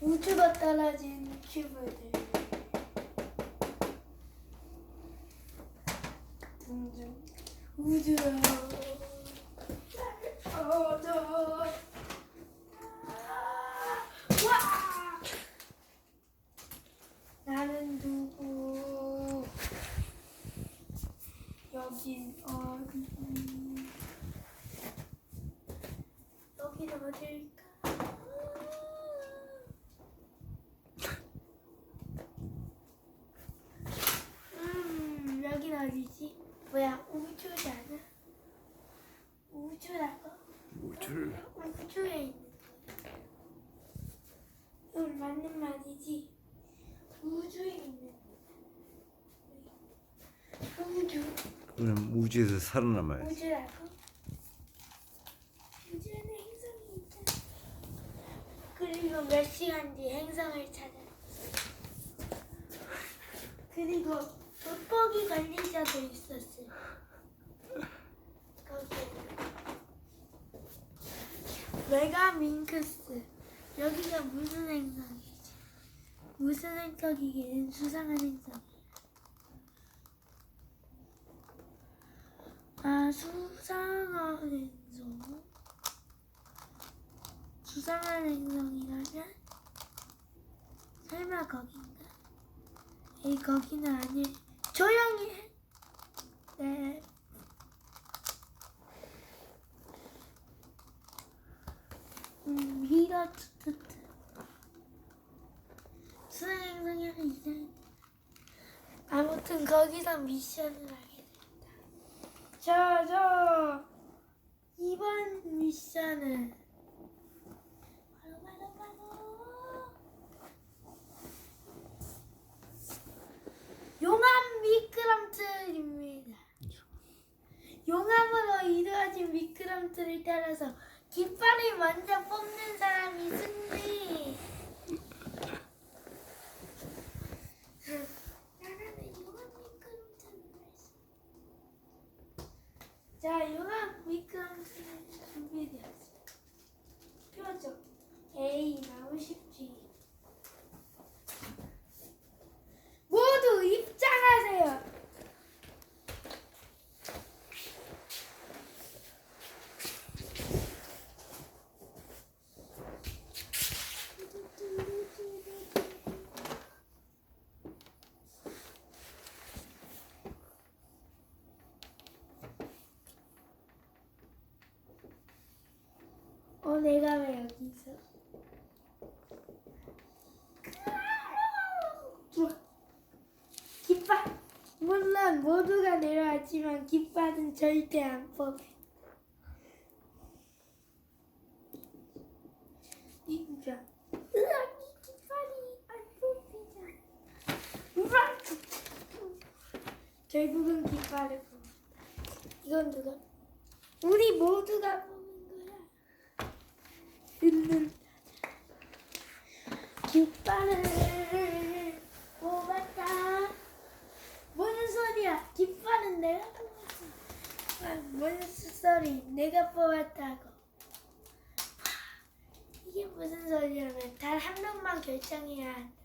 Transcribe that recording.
우주가 떨어진 큐브들. 등등 우주가 떨어져 와 나는 누구 여긴 어디 여긴 어딜까? 음 여긴 어디지? 뭐야 우주잖아. 우주라고? 우주를 우주에 있는 이건 맞는 말이지 우주에 있는 우주 그럼 우주에서 살아남아야지. 우주라고? 우주에는 행성이 있잖아 그리고 몇 시간 뒤 행성을 찾아. 그리고 돋보기 관리자도 있었어 거기 메가민크스. 여기가 무슨 행성이지 무슨 행성이긴 수상한 행성 아 수상한 행성 수상한 행성이라면 설마 거긴가? 에이 거기는 아니 조용히 해. 네. 음 미러 투투투 수상 하나 이상 아무튼 거기서 미션을 하 자, 저 이번 미션은 바로 바로 바로 용암 미끄럼틀입니다. 용암으로 이루어진 미끄럼틀을 따라서 깃발을 먼저 뽑는 사람이 승리. 나라는 용암 미끄럼틀을 했어. 자, 용암 미끄럼틀 준비되었어요. 표정. 에이, 너무 쉽지. 모두 입장하세요. 어, 내가 왜 여기 있어? 깃발. 물론 모두가 내려왔지만 깃발은 절대 안 뽑혀. 진짜. 으악, 이 깃발이 안 뽑히잖아. 으악! 결국은 깃발을 뽑았다. 이건 누가? 우리 모두가. 듣는 깃발을 뽑았다. 뭔 소리야? 깃발은 내가 뽑았어. 아, 뭔 소리? 내가 뽑았다고. 이게 무슨 소리냐면 단 한 명만 결정해야 한다.